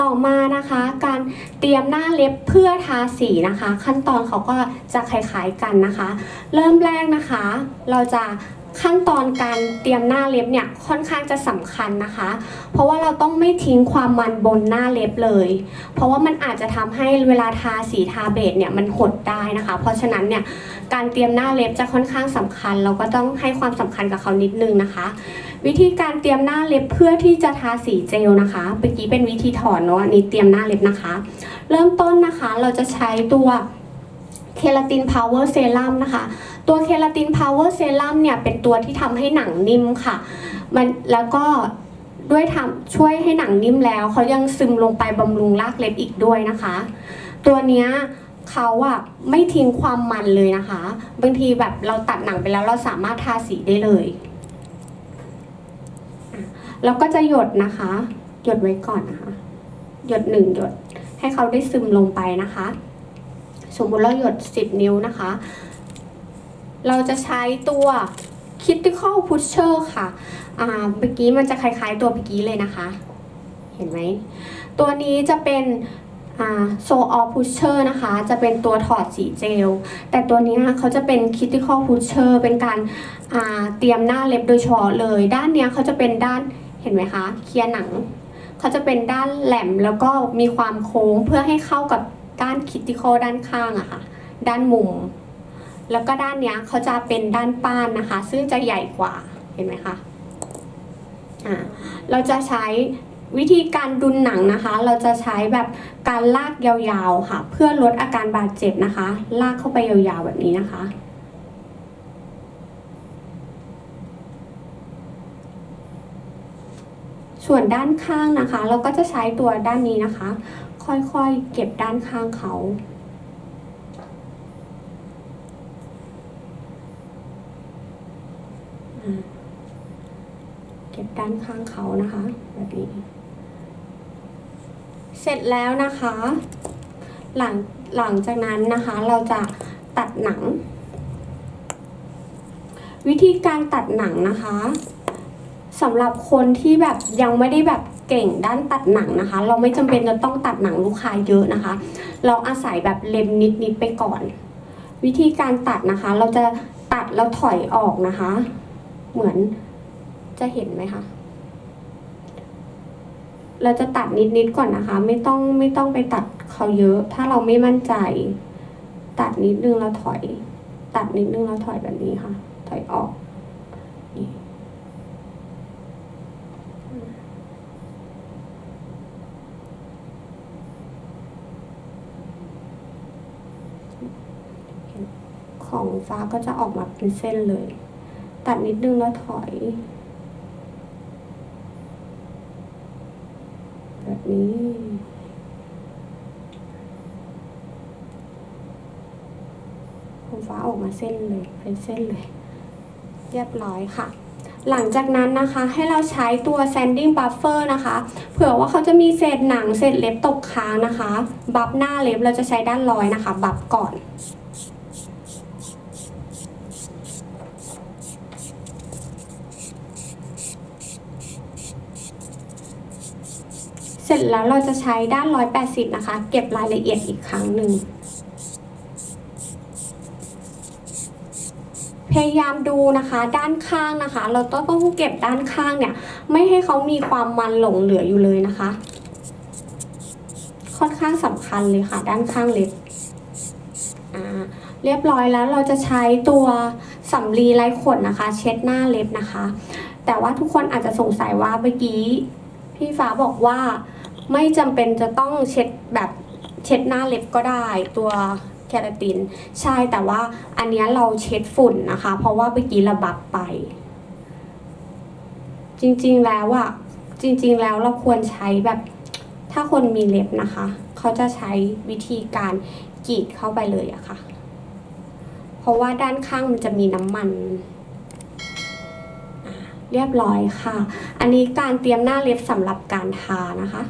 ต่อมานะคะ การเตรียมหน้าเล็บเพื่อทาสีนะคะ ขั้นตอนเขาก็จะคล้ายๆกันนะคะ เริ่มแรกนะคะ เราจะ ขั้นตอนการเตรียมหน้าเล็บเนี่ยค่อนข้างจะสำคัญนะคะ เพราะว่าเราต้องไม่ทิ้งความมันบนหน้าเล็บเลย เพราะว่ามันอาจจะทำให้เวลาทาสีทาเบสเนี่ยมันหดได้นะคะ เพราะฉะนั้นเนี่ยการเตรียมหน้าเล็บจะค่อนข้างสำคัญ เราก็ต้องให้ความสำคัญกับเขานิดนึงนะคะ วิธีการเตรียมหน้าเล็บเพื่อที่จะทาสีเจลนะคะเมื่อกี้เป็นวิธีถอนเนาะอันนี้เตรียมหน้าเล็บนะคะ เริ่มต้นนะคะเราจะใช้ตัว เคลาตินพาวเวอร์เซรั่มนะคะ ตัวเคลาตินพาวเวอร์เซรั่มเนี่ยเป็นตัวที่ทำให้หนังนิ่มค่ะ มันแล้วก็ด้วยทำช่วยให้หนังนิ่มแล้ว เขายังซึมลงไปบำรุงรากเล็บอีกด้วยนะคะ ตัวเนี้ยเขาอะไม่ทิ้งความมันเลยนะคะ บางทีแบบเราตัดหนังไปแล้วเราสามารถทาสีได้เลย แล้วก็จะหยดนะคะ หยดไว้ก่อนนะคะ หยดหนึ่งหยดให้เขาได้ซึมลงไปนะคะ สมมติเราหยด 10 นิ้วนะคะ เราจะใช้ตัว critical pusher ค่ะอ่าเมื่อกี้มันจะคล้าย ๆ ตัวเมื่อกี้เลยนะคะ เห็นไหม ตัวนี้จะเป็นอ่าโซออพุชเชอร์นะคะ จะเป็นตัวถอดสีเจล แต่ตัวนี้เขาจะเป็น critical pusher เป็นการอ่าเตรียมหน้าเล็บโดยเฉพาะเลย ด้านเนี้ยเขาจะเป็นด้านเห็นไหมคะ เคลียร์หนัง เขาจะเป็นด้านแหลมแล้วก็มีความโค้งเพื่อให้เข้ากับ ด้านคิติคอด้านข้างอะค่ะ ด้านมุม แล้วก็ด้านเนี้ยเขาจะเป็นด้านป้านนะคะ ซึ่งจะใหญ่กว่าเห็นไหมคะอ่าเราจะใช้วิธีการดุลหนังนะคะ เราจะใช้แบบการลากยาวๆค่ะ เพื่อลดอาการบาดเจ็บนะคะ ลากเข้าไปยาวๆแบบนี้นะคะส่วนด้านข้างนะคะ เราก็จะใช้ตัวด้านนี้นะคะ ค่อยๆ เก็บด้านข้างเขา เก็บด้านข้างเขานะคะ แบบนี้ เสร็จแล้วนะคะ หลังหลังจากนั้นนะคะ เราจะตัดหนัง วิธีการตัดหนังนะคะสำหรับคนที่แบบยังไม่ได้แบบ เก่งด้านตัดหนังนะคะ เราไม่จำเป็นจะต้องตัดหนังลูกค้าเยอะนะคะ เราอาศัยแบบเล็มนิดๆไปก่อน วิธีการตัดนะคะ เราจะตัดแล้วถอยออกนะคะ เหมือนจะเห็นไหมคะเราจะตัดนิดๆก่อนนะคะ ไม่ต้องไม่ต้องไปตัดเขาเยอะ ถ้าเราไม่มั่นใจ ตัดนิดนึงแล้วถอย ตัดนิดนึงแล้วถอยแบบนี้ค่ะ ถอยออกนี่ ของฟ้าก็จะออกมาเป็นเส้นเลย ตัดนิดนึงแล้วถอย แบบนี้ของฟ้าออกมาเส้นเลยเป็นเส้นเลย เรียบร้อยค่ะหลังจากนั้นนะคะให้เราใช้ตัว sanding buffer นะคะ เผื่อว่าเขาจะมีเศษหนังเศษเล็บตกค้างนะคะ บับหน้าเล็บเราจะใช้ด้านลอยนะคะ บับก่อน เสร็จแล้วเราจะใช้ด้าน 180 นะคะ เก็บรายละเอียดอีกครั้งหนึ่ง พยายามดูนะคะด้านข้างนะคะ เราต้องต้องเก็บด้านข้างเนี่ย ไม่ให้เขามีความมันหลงเหลืออยู่เลยนะคะ ค่อนข้างสำคัญเลยค่ะด้านข้างเล็บเรียบร้อยแล้วเราจะใช้ตัวสำลีไร้ขนนะคะ เช็ดหน้าเล็บนะคะ แต่ว่าทุกคนอาจจะสงสัยว่าเมื่อกี้พี่ฟ้าบอกว่า ไม่จำเป็นจะต้องเช็ดแบบเช็ดหน้าเล็บก็ได้ตัวแคราติน ใช่แต่ว่าอันนี้เราเช็ดฝุ่นนะคะ เพราะว่าเมื่อกี้เราบักไป จริงๆแล้วอะจริงๆแล้วเราควรใช้แบบถ้าคนมีเล็บนะคะ เขาจะใช้วิธีการกรีดเข้าไปเลยอะค่ะ เพราะว่าด้านข้างมันจะมีน้ำมันเรียบร้อยค่ะ อันนี้การเตรียมหน้าเล็บสำหรับการทานะคะ